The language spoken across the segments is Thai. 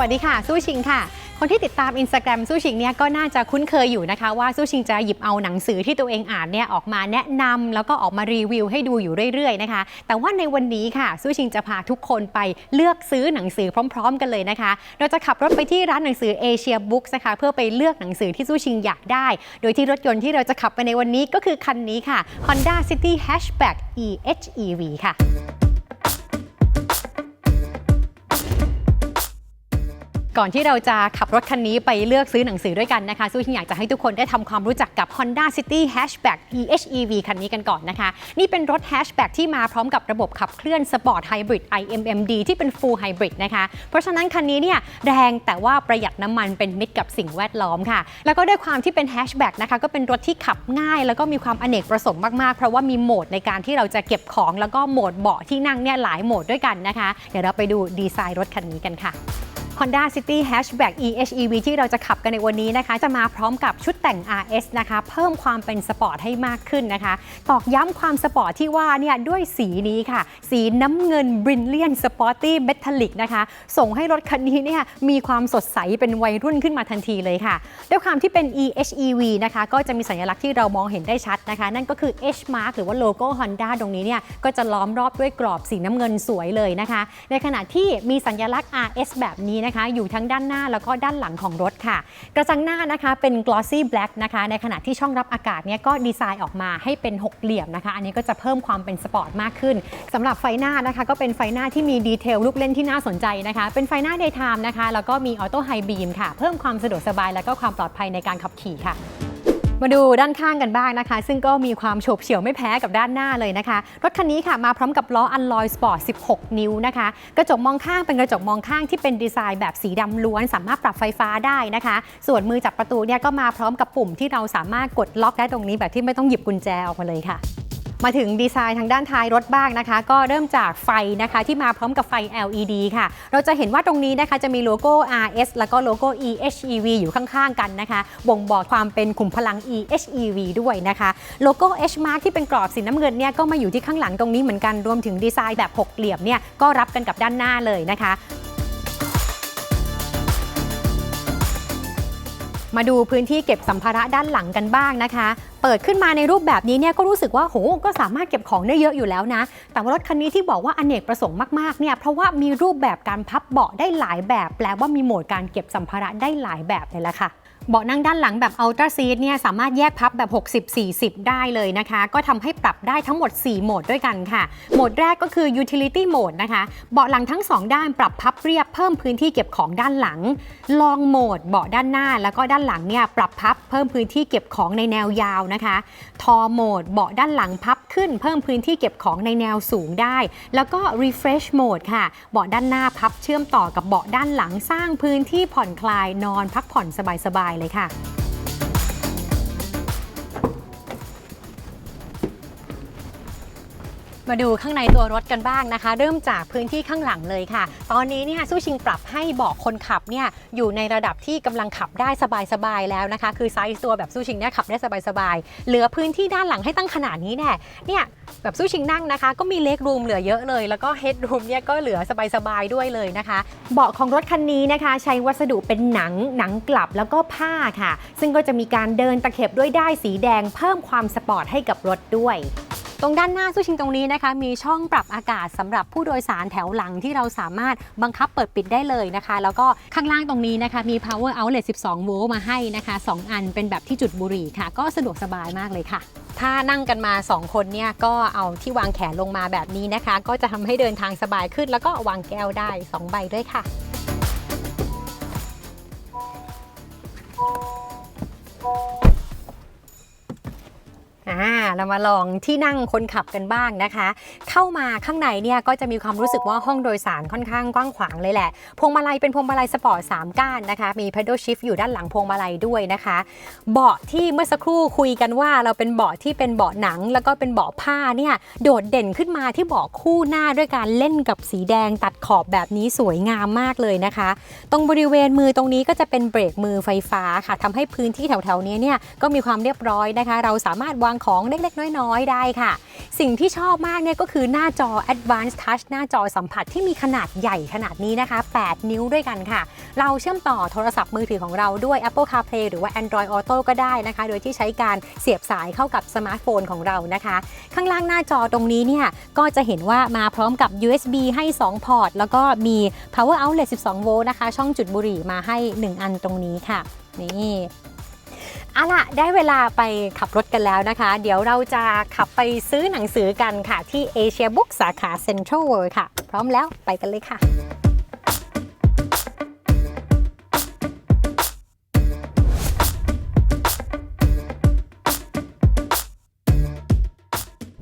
วัสดีค่ะ สู้ชิงค่ะ คนที่ติดตาม Instagram สู้ชิงเนี่ยก็น่าจะคุ้นเคยอยู่นะคะว่าสู้ชิงจะหยิบเอาหนังสือที่ตัวเองอ่านเนี่ยออกมาแนะนำแล้วก็ออกมารีวิวให้ดูอยู่เรื่อยๆนะคะ แต่ว่าในวันนี้ค่ะสู้ชิงจะพาทุกคนไปเลือกซื้อหนังสือพร้อม ๆ กันเลยนะคะ เราจะขับรถไปที่ร้านหนังสือ Asia Books นะคะเพื่อไปเลือกหนังสือที่สู้ชิงอยากได้ โดยที่รถยนต์ที่เราจะขับไปในวันนี้ก็คือคันนี้ค่ะ Honda City Hatchback EHEV ค่ะ ก่อนที่เราจะขับรถคันนี้ไปเลือกซื้อหนังสือด้วยกันนะคะสู้ชิงอยากจะให้ทุกคนได้ทำความรู้จักกับ Honda City Hatchback PHEV คันนี้กันก่อนนะคะ นี่เป็นรถ Hatchback ที่มาพร้อมกับระบบขับเคลื่อน Sport Hybrid IMMD ที่เป็น Full Hybrid นะคะ เพราะฉะนั้นคันนี้เนี่ยแรงแต่ว่าประหยัดน้ำมันเป็นมิตรกับสิ่งแวดล้อมค่ะ แล้วก็ด้วยความที่เป็น Hatchback นะคะก็เป็นรถที่ขับง่าย แล้วก็มีความอเนกประสงค์มากๆ เพราะว่ามีโหมดในการที่เราจะเก็บของแล้วก็โหมดเบาะที่นั่งเนี่ยหลายโหมดด้วยกันนะคะ เดี๋ยวเราไปดูดีไซน์รถคันนี้กันค่ะ Honda City Hatchback EHEV ที่เราจะขับกันในวันนี้นะคะ จะมาพร้อมกับชุดแต่ง RS นะคะ เพิ่มความเป็นสปอร์ตให้มากขึ้นนะคะ ตอกย้ำความสปอร์ตที่ว่าเนี่ยด้วยสีนี้ค่ะ สีน้ำเงิน Brilliant Sporty Metallic นะคะ ส่งให้รถคันนี้เนี่ยมีความสดใสเป็นวัยรุ่นขึ้นมาทันทีเลยค่ะ ด้วยความที่เป็น EHEV นะคะ ก็จะมีสัญลักษณ์ที่เรามองเห็นได้ชัดนะคะ นั่นก็คือ H mark หรือว่าโลโก้ Honda ตรงนี้เนี่ยก็จะล้อมรอบด้วยกรอบสีน้ำเงินสวยเลยนะคะ ในขณะที่มีสัญลักษณ์ RS แบบนี้นะคะอยู่ทั้งด้านหน้าแล้วก็ด้านหลังของรถค่ะ กระจังหน้านะคะเป็น glossy black นะคะ ในขณะที่ช่องรับอากาศเนี่ยก็ดีไซน์ออกมาให้เป็นหกเหลี่ยมนะคะ อันนี้ก็จะเพิ่มความเป็นสปอร์ตมากขึ้นสำหรับไฟหน้านะคะ ก็เป็นไฟหน้าที่มีดีเทลลูกเล่นที่น่าสนใจนะคะ เป็นไฟหน้า daytime นะคะ แล้วก็มีออโต้ไฮบีมค่ะ เพิ่มความสะดวกสบาย และก็ความปลอดภัยในการขับขี่ค่ะ มาดูด้านข้างกันบ้างนะคะ ซึ่งก็มีความโฉบเฉี่ยวไม่แพ้กับด้านหน้าเลยนะคะ รถคันนี้ค่ะมาพร้อมกับล้ออัลลอยสปอร์ต 16 นิ้วนะคะ กระจกมองข้างเป็นกระจกมองข้างที่เป็นดีไซน์แบบสีดำล้วน สามารถปรับไฟฟ้าได้นะคะ ส่วนมือจับประตูเนี่ยก็มาพร้อมกับปุ่มที่เราสามารถกดล็อกได้ตรงนี้แบบที่ไม่ต้องหยิบกุญแจออกมาเลยค่ะ มาถึงดีไซน์ทางด้านท้ายรถบ้างนะคะ ก็เริ่มจากไฟนะคะที่มาพร้อมกับไฟ LED ค่ะ เราจะเห็นว่าตรงนี้นะคะจะมีโลโก้ RS แล้วก็โลโก้ EHEV อยู่ข้างๆกันนะคะ บ่งบอกความเป็นขุมพลัง EHEV ด้วยนะคะ โลโก้ H mark ที่เป็นกรอบสีน้ำเงินเนี่ยก็มาอยู่ที่ข้างหลังตรงนี้เหมือนกันรวมถึงดีไซน์แบบหกเหลี่ยมเนี่ยก็รับกันกับด้านหน้าเลยนะคะ มาดูพื้นที่เก็บสัมภาระด้านหลังกันบ้างนะคะ เปิดขึ้นมาในรูปแบบนี้เนี่ยก็รู้สึกว่าโหก็สามารถเก็บของได้เยอะอยู่แล้วนะ แต่ว่ารถคันนี้ที่บอกว่าอเนกประสงค์มากๆเนี่ยเพราะว่ามีรูปแบบการพับเบาะได้หลายแบบ แปลว่ามีโหมดการเก็บสัมภาระได้หลายแบบเลยละค่ะ เบาะนั่งด้านหลังแบบ Ultra Seat เนี่ยสามารถแยกพับแบบ 60-40 ได้เลยนะคะ ก็ทำให้ปรับได้ทั้งหมด 4 โหมดด้วยกันค่ะ โหมดแรกก็คือ Utility Mode นะคะ เบาะหลังทั้ง 2 ด้านปรับพับเรียบเพิ่มพื้นที่เก็บของด้านหลัง Long Mode เบาะด้านหน้าแล้วก็ด้านหลังเนี่ยปรับพับเพิ่มพื้นที่เก็บของในแนวยาวนะคะ ทอโหมดเบาะด้านหลังพับ ขึ้นเพิ่มพื้นที่เก็บของในแนวสูงได้ แล้วก็ Refresh Mode ค่ะ เบาะด้านหน้าพับเชื่อมต่อกับเบาะด้านหลังสร้างพื้นที่ผ่อนคลายนอนพักผ่อนสบายๆเลยค่ะ มาดูข้างในตัวรถกันบ้างนะคะ เริ่มจากพื้นที่ข้างหลังเลยค่ะ ตอนนี้เนี่ยสู้ชิงปรับให้เบาะคนขับเนี่ยอยู่ในระดับที่กำลังขับได้สบายๆแล้วนะคะ คือไซส์ตัวแบบสู้ชิงเนี่ยขับได้สบายๆเหลือพื้นที่ด้านหลังให้ตั้งขนาดนี้แน่เนี่ยแบบสู้ชิงนั่งนะคะ ก็มีเล็กรูมเหลือเยอะเลย แล้วก็เฮดรูมเนี่ยก็เหลือสบายๆด้วยเลยนะคะ เบาะของรถคันนี้นะคะ ใช้วัสดุเป็นหนังหนังกลับแล้วก็ผ้าค่ะ ซึ่งก็จะมีการเดินตะเข็บด้วยด้ายสีแดงเพิ่มความสปอร์ตให้กับรถด้วย ตรงด้านหน้าสู้ชิงตรงนี้นะคะมีช่องปรับอากาศสำหรับผู้โดยสารแถวหลังที่เราสามารถบังคับเปิดปิดได้เลยนะคะ แล้วก็ข้างล่างตรงนี้นะคะมี power outlet 12 โวลต์มาให้นะคะ 2 อันเป็นแบบที่จุดบุหรี่ค่ะ ก็สะดวกสบายมากเลยค่ะ ถ้านั่งกันมา 2 คนเนี่ยก็เอาที่วางแขนลงมาแบบนี้นะคะ ก็จะทำให้เดินทางสบายขึ้น แล้วก็วางแก้วได้ 2 ใบด้วยค่ะ อ่าเรามาลองที่นั่งคนขับกันบ้างนะคะ เข้ามาข้างในเนี่ยก็จะมีความรู้สึกว่าห้องโดยสารค่อนข้างกว้างขวางเลยแหละพวงมาลัยเป็นพวงมาลัยสปอร์ต3ก้านนะคะ มี pedal shift อยู่ด้านหลังพวงมาลัยด้วยนะคะ เบาะที่เมื่อสักครู่คุยกันว่าเราเป็นเบาะที่เป็นเบาะหนัง แล้วก็เป็นเบาะผ้าเนี่ยโดดเด่นขึ้นมาที่เบาะคู่หน้าด้วยการเล่นกับสีแดงตัดขอบแบบนี้สวยงามมากเลยนะคะ ตรงบริเวณมือตรงนี้ก็จะเป็นเบรกมือไฟฟ้าค่ะทำให้พื้นที่แถวๆนี้เนี่ยก็มีความเรียบร้อยนะคะ เราสามารถวางของได้ล็กๆ น้อยๆ ได้ค่ะ สิ่งที่ชอบมากเนี่ยก็คือหน้าจอ Advanced Touch หน้าจอสัมผัสที่มีขนาดใหญ่ขนาดนี้นะคะ 8 นิ้วด้วยกันค่ะ เราเชื่อมต่อโทรศัพท์มือถือของเราด้วย Apple CarPlay หรือว่า Android Auto ก็ได้นะคะ โดยที่ใช้การเสียบสายเข้ากับสมาร์ทโฟนของเรานะคะ ข้างล่างหน้าจอตรงนี้เนี่ยก็จะเห็นว่ามาพร้อมกับ USB ให้ 2 พอร์ต แล้วก็มี Power Outlet 12 โวลต์นะคะ ช่องจุดบุหรี่มาให้ 1 อันตรงนี้ค่ะ นี่ เอาล่ะ ได้เวลาไปขับรถกันแล้วนะคะ เดี๋ยวเราจะขับไปซื้อหนังสือกันค่ะ ที่ Asia Book สาขา Central World ค่ะ พร้อมแล้วไปกันเลยค่ะ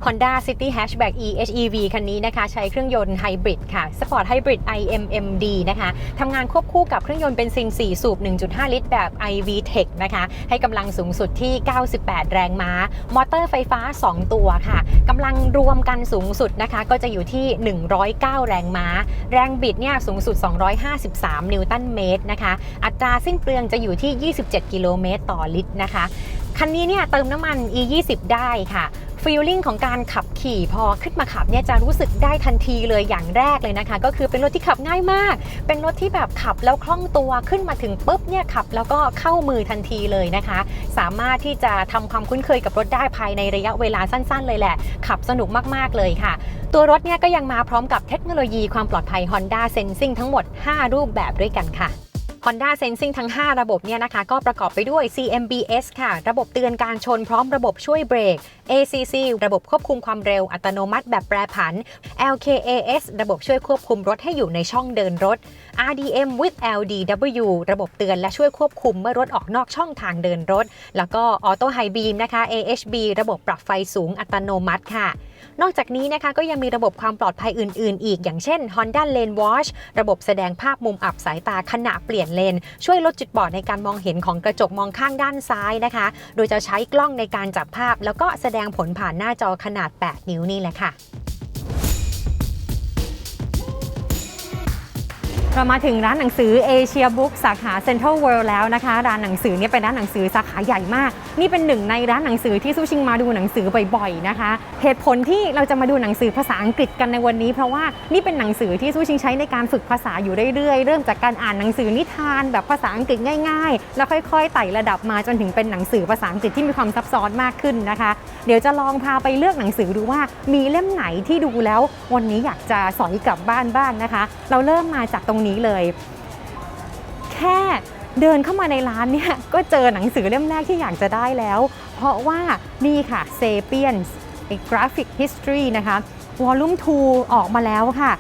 Honda City Hatchback EHEV คันนี้นะคะ ใช้เครื่องยนต์ไฮบริดค่ะ Sport Hybrid IMMD นะคะทำงานควบคู่กับเครื่องยนต์เบนซิน 4 สูบ 1.5 ลิตรแบบ iV Tech นะคะ ให้กำลังสูงสุดที่ 98 แรงม้า มอเตอร์ไฟฟ้า 2 ตัวค่ะกำลังรวมกันสูงสุดนะคะ ก็จะอยู่ที่ 109 แรงม้า แรงบิดเนี่ยสูงสุด 253 นิวตันเมตรนะคะ อัตราสิ้นเปลืองจะอยู่ที่ 27 กิโลเมตรต่อลิตรนะคะ คันนี้เนี่ยเติมน้ำมัน E20 ได้ค่ะ ฟีลลิ่งของการขับขี่พอขึ้นมาขับเนี่ยจะรู้สึกได้ทันทีเลยอย่างแรกเลยนะคะ ก็คือเป็นรถที่ขับง่ายมาก เป็นรถที่แบบขับแล้วคล่องตัวขึ้นมาถึงปุ๊บเนี่ยขับ แล้วก็เข้ามือทันทีเลยนะคะ สามารถที่จะทำความคุ้นเคยกับรถได้ภายในระยะเวลาสั้น ๆ เลยแหละ ขับสนุกมากๆเลยค่ะ ตัวรถเนี่ยก็ยังมาพร้อมกับเทคโนโลยีความปลอดภัย Honda Sensing ทั้งหมด 5 รูปแบบด้วยกันค่ะ Honda Sensing ทั้ง 5 ระบบเนี่ยนะคะ ก็ประกอบไปด้วย CMBS ค่ะ ระบบเตือนการชนพร้อมระบบช่วยเบรก ACC ระบบควบคุมความเร็วอัตโนมัติแบบแปรผัน LKAS ระบบช่วยควบคุมรถให้อยู่ในช่องเดินรถ RDM with LDW ระบบเตือนและช่วยควบคุมเมื่อรถออกนอกช่องทางเดินรถ แล้วก็ Auto High Beam นะคะ AHB ระบบปรับไฟสูงอัตโนมัติค่ะ นอกจากนี้นะคะก็ยังมีระบบความปลอดภัยอื่น ๆ อีก อย่างเช่น Honda Lane Watch ระบบแสดงภาพมุมอับสายตาขณะเปลี่ยนเลน ช่วยลดจุดบอดในการมองเห็นของกระจกมองข้างด้านซ้ายนะคะ โดยจะใช้กล้องในการจับภาพ แล้วก็แสดงผลผ่านหน้าจอขนาด 8 นิ้วนี่แหละค่ะ เรามาถึงร้านหนังสือเอเชียบุ๊กสาขาเซ็นทรัลเวิลด์แล้วนะคะ ร้านหนังสือเนี่ยเป็นร้านหนังสือสาขาใหญ่มาก นี่เป็นหนึ่งในร้านหนังสือที่สู้ชิงมาดูหนังสือบ่อยๆนะคะ เหตุผลที่เราจะมาดูหนังสือภาษาอังกฤษกันในวันนี้ เพราะว่านี่เป็นหนังสือที่สู้ชิงใช้ในการฝึกภาษาอยู่เรื่อยๆ เริ่มจากการอ่านหนังสือนิทานแบบภาษาอังกฤษง่าย ๆ แล้วค่อยๆไต่ระดับมาจนถึงเป็นหนังสือภาษาอังกฤษที่มีความซับซ้อนมากขึ้นนะคะ เดี๋ยวจะลองพาไปเลือกหนังสือดูว่ามีเล่มไหนที่ดูแล้ว วันนี้อยากจะสอยกลับบ้านบ้างนะคะ เราเริ่มมาจากตรงนี้เลย แค่เดินเข้ามาในร้านเนี่ยก็เจอหนังสือเล่มแรกที่อยากจะได้แล้ว เพราะว่านี่ค่ะ Sapiens Graphic History นะคะวอลลุ่ม2ออกมาแล้วค่ะ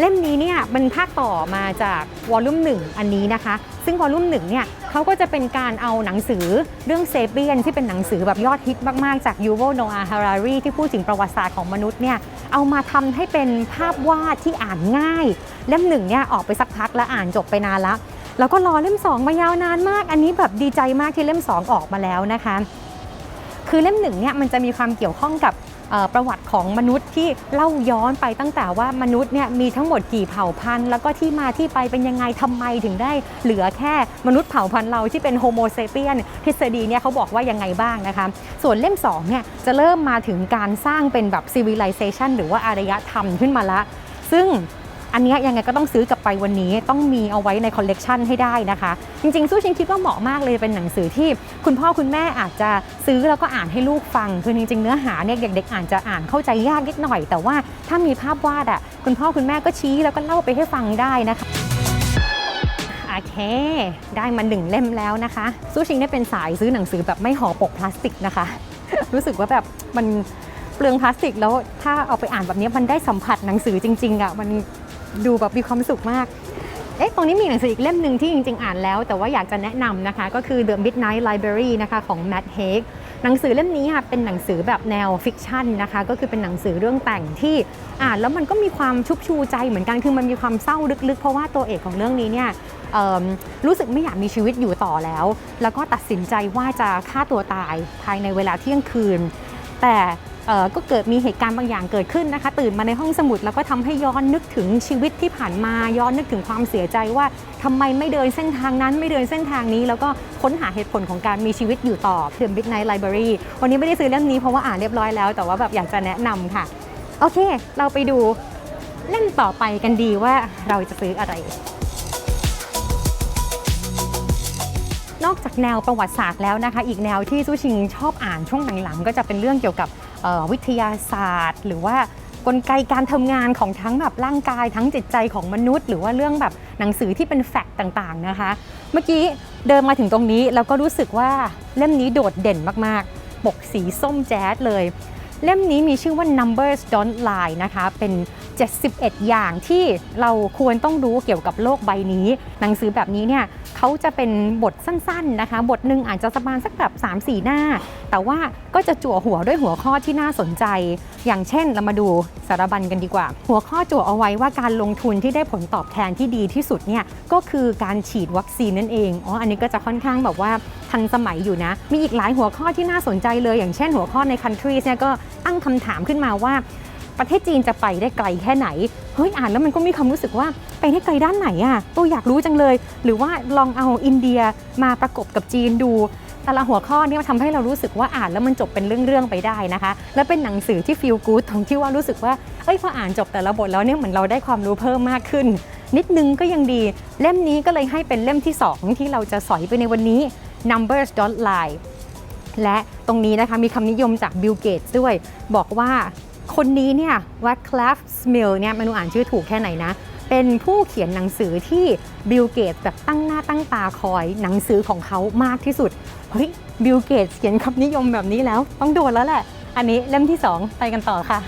เล่มนี้เนี่ยเป็นภาคต่อมาจากวอลลุ่ม1อันนี้นะคะ ซึ่งวอลลุ่ม1เนี่ยเขาก็จะเป็นการเอาหนังสือเรื่องเซเปียนที่เป็นหนังสือแบบยอดฮิตมาก ๆ จากยูโ o โนอาฮารารีที่พูดถึงประวัติศาสตร์ของมนุษย์เนี่ยเอามาทำให้เป็นภาพวาดที่อ่านง่าย เล่มหนึ่งเนี่ยออกไปสักพักแล้วอ่านจบไปนานละแล้วก็รอเล่ม 2 มายาวนานมาก อันนี้แบบดีใจมากที่เล่ม 2 ออกมาแล้วนะคะ คือเล่มหนึ่งเนี่ยมันจะมีความเกี่ยวข้องกับ ประวัติของมนุษย์ที่เล่าย้อนไปตั้งแต่ว่ามนุษย์เนี่ยมีทั้งหมดกี่เผ่าพันธุ์ แล้วก็ที่มาที่ไปเป็นยังไงทำไมถึงได้เหลือแค่มนุษย์เผ่าพันธุ์เราที่เป็นโฮโมเซเปียนทฤษฎีเนี่ยเขาบอกว่ายังไงบ้างนะคะ ส่วนเล่ม2เนี่ยจะเริ่มมาถึงการสร้างเป็นแบบ civilization หรือว่าอารยธรรมขึ้นมาละ ซึ่ง อันนี้ยังไงก็ต้องซื้อกลับไปวันนี้ต้องมีเอาไว้ในคอลเลกชันให้ได้นะคะ จริงๆ สู้ชิงคิดว่าเหมาะมากเลยเป็นหนังสือที่คุณพ่อคุณแม่อาจจะซื้อแล้วก็อ่านให้ลูกฟัง คือจริงๆ เนื้อหาเนี่ยเด็กๆอ่านจะอ่านเข้าใจยากนิดหน่อย แต่ว่าถ้ามีภาพวาดอะคุณพ่อคุณแม่ก็ชี้แล้วก็เล่าไปให้ฟังได้นะคะโอเค ได้มาหนึ่งเล่มแล้วนะคะสู้ชิงได้เป็นสายซื้อหนังสือแบบไม่ห่อปกพลาสติกนะคะ รู้สึกว่าแบบมันเปลืองพลาสติกแล้วถ้าเอาไปอ่านแบบนี้มันได้สัมผัสหนังสือจริงๆอะ่ะมัน ดูแบบมีความสุขมาก เอ๊ะ ตรงนี้มีหนังสืออีกเล่มหนึ่งที่จริง ๆ อ่านแล้ว แต่ว่าอยากจะแนะนำนะคะ ก็คือ The Midnight Library นะคะของ Matt Haig หนังสือเล่มนี้ค่ะเป็นหนังสือแบบแนวฟิกชันนะคะ ก็คือเป็นหนังสือเรื่องแต่งที่อ่านแล้วมันก็มีความชุบชูใจเหมือนกันคือมันมีความเศร้าลึกๆ เพราะว่าตัวเอกของเรื่องนี้เนี่ยรู้สึกไม่อยากมีชีวิตอยู่ต่อแล้ว แล้วก็ตัดสินใจว่าจะฆ่าตัวตายภายในเวลาเที่ยงคืน แต่ ก็เกิดมีเหตุการณ์บางอย่างเกิดขึ้นนะคะ ตื่นมาในห้องสมุดแล้วก็ทำให้ย้อนนึกถึงชีวิตที่ผ่านมาย้อนนึกถึงความเสียใจว่าทำไมไม่เดินเส้นทางนั้นไม่เดินเส้นทางนี้ แล้วก็ค้นหาเหตุผลของการมีชีวิตอยู่ต่อเพื่อ Midnight Library วันนี้ไม่ได้ซื้อเล่มนี้เพราะว่าอ่านเรียบร้อยแล้วแต่ว่าแบบอยากจะแนะนำค่ะ โอเค เราไปดูเล่มต่อไปกันดีว่าเราจะซื้ออะไรนอกจากแนวประวัติศาสตร์แล้วนะคะ อีกแนวที่ซูชิงชอบอ่านช่วงหลังๆก็จะเป็นเรื่องเกี่ยวกับ วิทยาศาสตร์ หรือว่ากลไกการทำงานของทั้งแบบร่างกายทั้งจิตใจของมนุษย์ หรือว่าเรื่องแบบหนังสือที่เป็นแฟกต์ต่างๆนะคะ เมื่อกี้เดินมาถึงตรงนี้เราก็รู้สึกว่าเล่มนี้โดดเด่นมากๆ ปกสีส้มแจ๊ดเลย เล่มนี้มีชื่อว่า Numbers Don't Lie นะคะเป็น 71 อย่างที่เราควรต้องรู้เกี่ยวกับโลกใบนี้ หนังสือแบบนี้เนี่ยเขาจะเป็นบทสั้นๆนะคะ บทหนึ่งอาจจะประมาณสักแบบ 3-4 หน้า แต่ว่าก็จะจั่วหัวด้วยหัวข้อที่น่าสนใจ อย่างเช่นเรามาดูสารบัญกันดีกว่า หัวข้อจั่วเอาไว้ว่าการลงทุนที่ได้ผลตอบแทนที่ดีที่สุดเนี่ยก็คือการฉีดวัคซีนนั่นเองอ๋ออันนี้ก็จะค่อนข้างแบบว่าทันสมัยอยู่นะ มีอีกหลายหัวข้อที่น่าสนใจเลย อย่างเช่นหัวข้อใน countries เนี่ยก็ตั้งคำถามขึ้นมาว่า ประเทศจีนจะไปได้ไกลแค่ไหน เฮ้ยอ่านแล้วมันก็มีความรู้สึกว่าไปได้ไกลด้านไหนอะตัวอยากรู้จังเลย หรือว่าลองเอาอินเดียมาประกบกับจีนดูแต่ละหัวข้อนี่ยทำให้เรารู้สึกว่าอ่านแล้วมันจบเป็นเรื่องๆไปได้นะคะ และเป็นหนังสือที่ฟีลกู๊ดตรงที่ว่ารู้สึกว่าเอ้ยพออ่านจบแต่ละบทแล้วเนี่ยเหมือนเราได้ความรู้เพิ่มมากขึ้น นิดนึงก็ยังดี เล่มนี้ก็เลยให้เป็นเล่มที่ 2 ที่เราจะสอยไปในวันนี้ Numbers on line และตรงนี้นะคะมีคำนิยมจากบิลเกตด้วย บอกว่า คนนี้เนี่ยวัตคลาฟสมิลเนี่ยไมนูอ่านชื่อถูกแค่ไหนนะ เป็นผู้เขียนหนังสือที่บิลเกตแบบตั้งหน้าตั้งตาคอยหนังสือของเขามากที่สุด เฮ้ยบิลเกตเขียนคำนิยมแบบนี้แล้ว ต้องโดนแล้วแหละ อันนี้เล่มที่ 2 ไปกันต่อค่ะ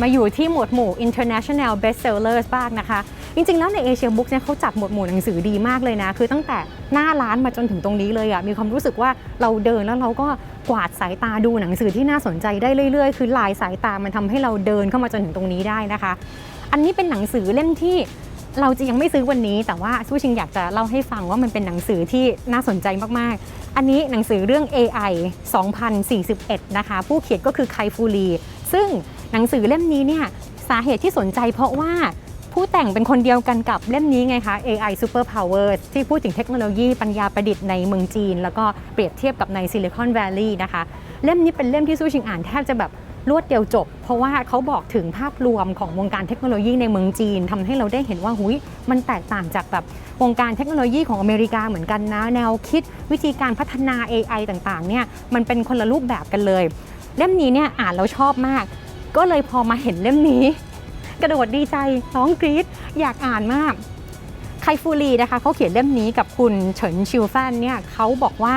มาอยู่ที่หมวดหมู่ international bestsellers บ้างนะคะ จริงๆ แล้วในเอเชียบุ๊กเนี่ยเขาจัดหมวดหมู่หนังสือดีมากเลยนะ คือตั้งแต่หน้าร้านมาจนถึงตรงนี้เลยอะมีความรู้สึกว่าเราเดินแล้วเราก็กวาดสายตาดูหนังสือที่น่าสนใจได้เรื่อยๆ คือลายสายตามันทำให้เราเดินเข้ามาจนถึงตรงนี้ได้นะคะ อันนี้เป็นหนังสือเล่มที่เราจะยังไม่ซื้อวันนี้ แต่ว่าสู้ชิงอยากจะเล่าให้ฟังว่ามันเป็นหนังสือที่น่าสนใจมากๆ อันนี้หนังสือเรื่อง AI 2041 นะคะ ผู้เขียนก็คือไคฟูลี ซึ่งหนังสือเล่มนี้เนี่ยสาเหตุที่สนใจเพราะว่า ผู้แต่งเป็นคนเดียวกันกับเล่มนี้ไงคะ AI Super Power ที่พูดถึงเทคโนโลยีปัญญาประดิษฐ์ในเมืองจีน แล้วก็เปรียบเทียบกับในซิลิคอนแวลลีย์นะคะ เล่มนี้เป็นเล่มที่สู้ชิงอ่านแทบจะแบบรวดเดียวจบ เพราะว่าเขาบอกถึงภาพรวมของวงการเทคโนโลยีในเมืองจีนทำให้เราได้เห็นว่าหุยมันแตกต่างจากแบบวงการเทคโนโลยีของอเมริกาเหมือนกันนะ แนวคิดวิธีการพัฒนา AI ต่างๆเนี่ยมันเป็นคนละรูปแบบกันเลย เล่มนี้เนี่ยอ่านแล้วชอบมาก ก็เลยพอมาเห็นเล่มนี้ กระโดดดีใจร้องกรี๊ดอยากอ่านมากไคฟูรีนะคะเขาเขียนเล่มนี้กับคุณเฉินชิวแฟนเนี่ยเขาบอกว่า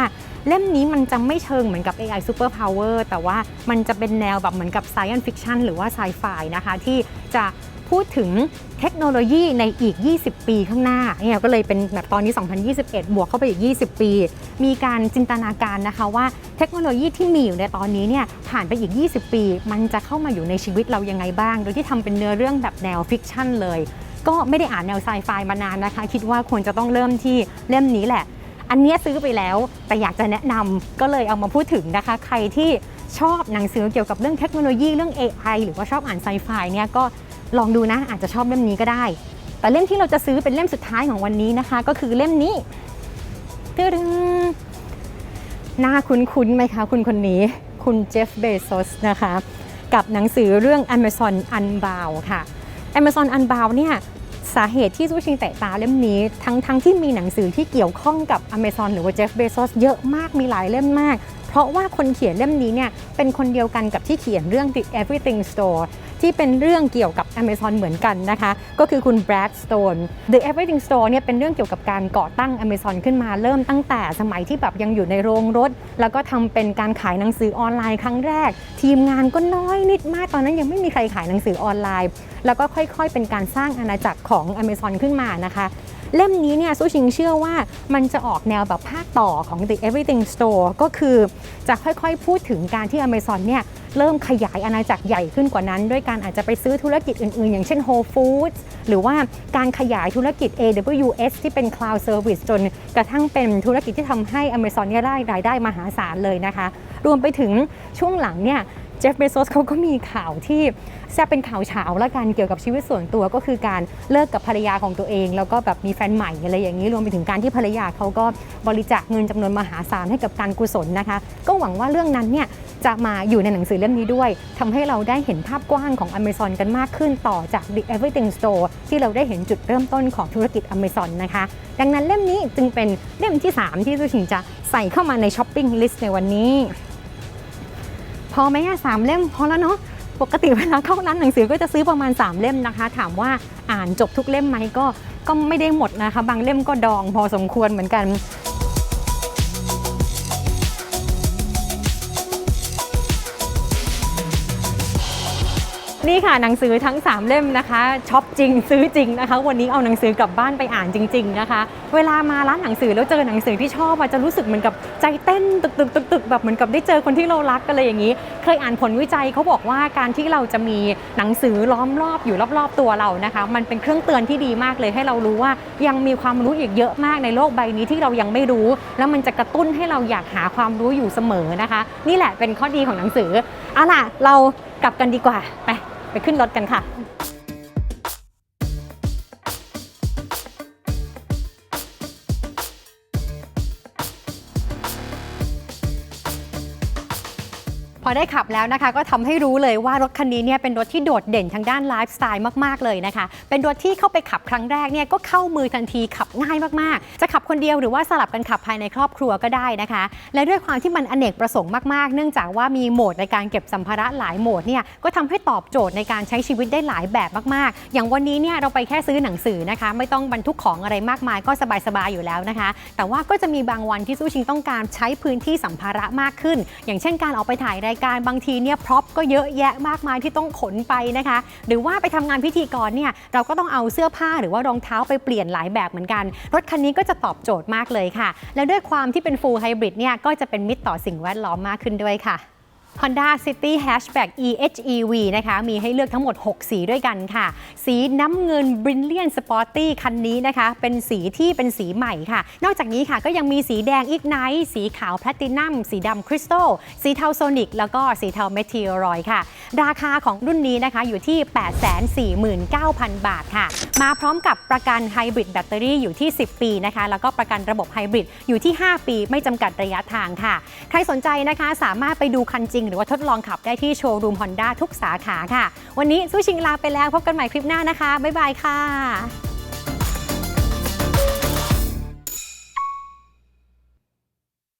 เล่มนี้มันจะไม่เชิงเหมือนกับ AI Super Power แต่ว่ามันจะเป็นแนวแบบเหมือนกับ Science Fiction หรือว่า Sci-Fi นะคะ ที่จะพูดถึง เทคโนโลยีในอีก 20 ปีข้างหน้าเนี่ยก็เลยเป็นแบบตอนนี้ 2021 บวกเข้าไปอีก 20 ปี มีการจินตนาการนะคะว่าเทคโนโลยีที่มีอยู่ในตอนนี้เนี่ยผ่านไปอีก 20 ปี มันจะเข้ามาอยู่ในชีวิตเรายังไงบ้าง โดยที่ทำเป็นเนื้อเรื่องแบบแนวฟิกชันเลย ก็ไม่ได้อ่านแนวไซไฟมานานนะคะ คิดว่าควรจะต้องเริ่มที่เล่มนี้แหละ อันเนี้ยซื้อไปแล้วแต่อยากจะแนะนำก็เลยเอามาพูดถึงนะคะ ใครที่ชอบหนังสือเกี่ยวกับเรื่องเทคโนโลยีเรื่อง AI หรือว่าชอบอ่านไซไฟเนี่ยก็ ลองดูนะอาจจะชอบเล่มนี้ก็ได้ แต่เล่มที่เราจะซื้อเป็นเล่มสุดท้ายของวันนี้นะคะ ก็คือเล่มนี้ตึ้งหน้าคุ้นๆไหมคะคุณคนนี้ คุณเจฟเบโซสนะคะ กับหนังสือเรื่อง Amazon Unbound ค่ะ Amazon Unbound เนี่ยสาเหตุที่ซูชิงแตะตาเล่มนี้ทั้งทั้งที่มีหนังสือที่เกี่ยวข้องกับ Amazon หรือว่า Jeff Bezos เยอะมากมีหลายเล่มมาก เพราะว่าคนเขียนเล่มนี้เนี่ยเป็นคนเดียวกันกับที่เขียนเรื่อง The Everything Store ที่เป็นเรื่องเกี่ยวกับ Amazon เหมือนกันนะคะ ก็คือคุณ Brad Stone The Everything Store เนี่ยเป็นเรื่องเกี่ยวกับการก่อตั้ง Amazon ขึ้นมาเริ่มตั้งแต่สมัยที่แบบยังอยู่ในโรงรถ แล้วก็ทำเป็นการขายหนังสือออนไลน์ครั้งแรก ทีมงานก็น้อยนิดมากตอนนั้นยังไม่มีใครขายหนังสือออนไลน์ แล้วก็ค่อยๆ เป็นการสร้างอาณาจักรของ Amazon ขึ้นมานะคะเล่มนี้เนี่ยซูชิงเชื่อว่ามันจะออกแนวแบบภาคต่อของ The Everything Store ก็คือจะค่อยๆพูดถึงการที่ Amazon เนี่ย เริ่มขยายอาณาจักรใหญ่ขึ้นกว่านั้น ด้วยการอาจจะไปซื้อธุรกิจอื่นๆ อย่างเช่น Whole Foods หรือว่าการขยายธุรกิจ AWS ที่เป็น Cloud Service จนกระทั่งเป็นธุรกิจที่ทำให้ Amazon เนี่ยได้รายได้มหาศาลเลยนะคะ รวมไปถึงช่วงหลังเนี่ยเจฟเบโซสเขาก็มีข่าวที่แซบเป็นข่าวเฉาละกันเกี่ยวกับชีวิตส่วนตัวก็คือการเลิกกับภรรยาของตัวเอง แล้วก็แบบมีแฟนใหม่อะไรอย่างนี้รวมไปถึงการที่ภรรยาเขาก็บริจาคเงินจำนวนมหาศาลให้กับการกุศลนะคะ ก็หวังว่าเรื่องนั้นเนี่ย จะมาอยู่ในหนังสือเล่มนี้ด้วยทำให้เราได้เห็นภาพกว้างของ Amazon กันมากขึ้นต่อจาก The Everything Store ที่เราได้เห็นจุดเริ่มต้นของธุรกิจ Amazon นะคะ ดังนั้นเล่มนี้จึงเป็นเล่มที่ 3 ที่สุชิงจะใส่เข้ามาในช้อปปิ้งลิสต์ในวันนี้ พอไหมอะสามเล่มพอแล้วเนาะปกติเวลาเข้าร้านหนังสือก็จะซื้อประมาณ 3 เล่มนะคะ ถามว่าอ่านจบทุกเล่มไหมก็ก็ไม่ได้หมดนะคะ บางเล่มก็ดองพอสมควรเหมือนกัน นี่ค่ะหนังสือทั้ง 3 เล่มนะคะช็อปจริงซื้อจริงนะคะ วันนี้เอาหนังสือกลับบ้านไปอ่านจริง ๆนะคะ เวลามาร้านหนังสือแล้วเจอหนังสือที่ชอบอะจะรู้สึกเหมือนกับใจเต้นตึกตึกตึกตึกแบบเหมือนกับได้เจอคนที่เรารักกันเลยอย่างนี้ เคยอ่านผลวิจัยเขาบอกว่าการที่เราจะมีหนังสือล้อมรอบอยู่รอบๆตัวเรานะคะ มันเป็นเครื่องเตือนที่ดีมากเลยให้เรารู้ว่ายังมีความรู้อีกเยอะมากในโลกใบนี้ที่เรายังไม่รู้ แล้วมันจะกระตุ้นให้เราอยากหาความรู้อยู่เสมอนะคะ นี่แหละเป็นข้อดีของหนังสือเอาล่ะเรากลับกันดีกว่าไป ไปขึ้นรถกันค่ะ อได้ขับแล้วนะคะ ก็ทำให้รู้เลยว่ารถคันนี้เนี่ยเป็นรถที่โดดเด่นทางด้านไลฟ์สไตล์มากๆเลยนะคะ เป็นรถที่เข้าไปขับครั้งแรกเนี่ยก็เข้ามือทันทีขับง่ายมากๆ จะขับคนเดียวหรือว่าสลับกันขับภายในครอบครัวก็ได้นะคะ และด้วยความที่มันอเนกประสงค์มากๆ เนื่องจากว่ามีโหมดในการเก็บสัมภาระหลายโหมดเนี่ยก็ทำให้ตอบโจทย์ในการใช้ชีวิตได้หลายแบบมากๆ อย่างวันนี้เนี่ยเราไปแค่ซื้อหนังสือนะคะ ไม่ต้องบรรทุกของอะไรมากมายก็สบายๆอยู่แล้วนะคะ แต่ว่าก็จะมีบางวันที่สู้ชิงต้องการใช้พื้นที่สัมภาระมากขึ้น อย่างเช่นการออกไปถ่ายรายการบางทีเนี่ยพร็อพก็เยอะแยะมากมายที่ต้องขนไปนะคะ หรือว่าไปทำงานพิธีกรเนี่ยเราก็ต้องเอาเสื้อผ้าหรือว่ารองเท้าไปเปลี่ยนหลายแบบเหมือนกัน รถคันนี้ก็จะตอบโจทย์มากเลยค่ะ และด้วยความที่เป็นฟูลไฮบริดเนี่ยก็จะเป็นมิตรต่อสิ่งแวดล้อมมากขึ้นด้วยค่ะ Honda City Hatchback EHEV นะคะ มีให้เลือกทั้งหมด 6 สีด้วยกันค่ะ สีน้ำเงิน Brilliant Sporty คันนี้นะคะ เป็นสีที่เป็นสีใหม่ค่ะ นอกจากนี้ค่ะก็ยังมีสีแดง Ignite สีขาว Platinum สีดำ Crystal สีเทา Sonic แล้วก็สีเทา Meteoroid ค่ะ ราคาของรุ่นนี้นะคะอยู่ที่ 849,000 บาทค่ะ มาพร้อมกับประกันไฮบริดแบตเตอรี่อยู่ที่ 10 ปีนะคะ แล้วก็ประกันระบบไฮบริดอยู่ที่ 5 ปี ไม่จำกัดระยะทางค่ะ ใครสนใจนะคะสามารถไปดูคันจริงหรือว่าทดลองขับได้ที่โชว์รูม Honda ทุกสาขาค่ะ วันนี้สู้ชิงลาไปแล้วพบกันใหม่คลิปหน้านะคะ บ๊ายบายค่ะ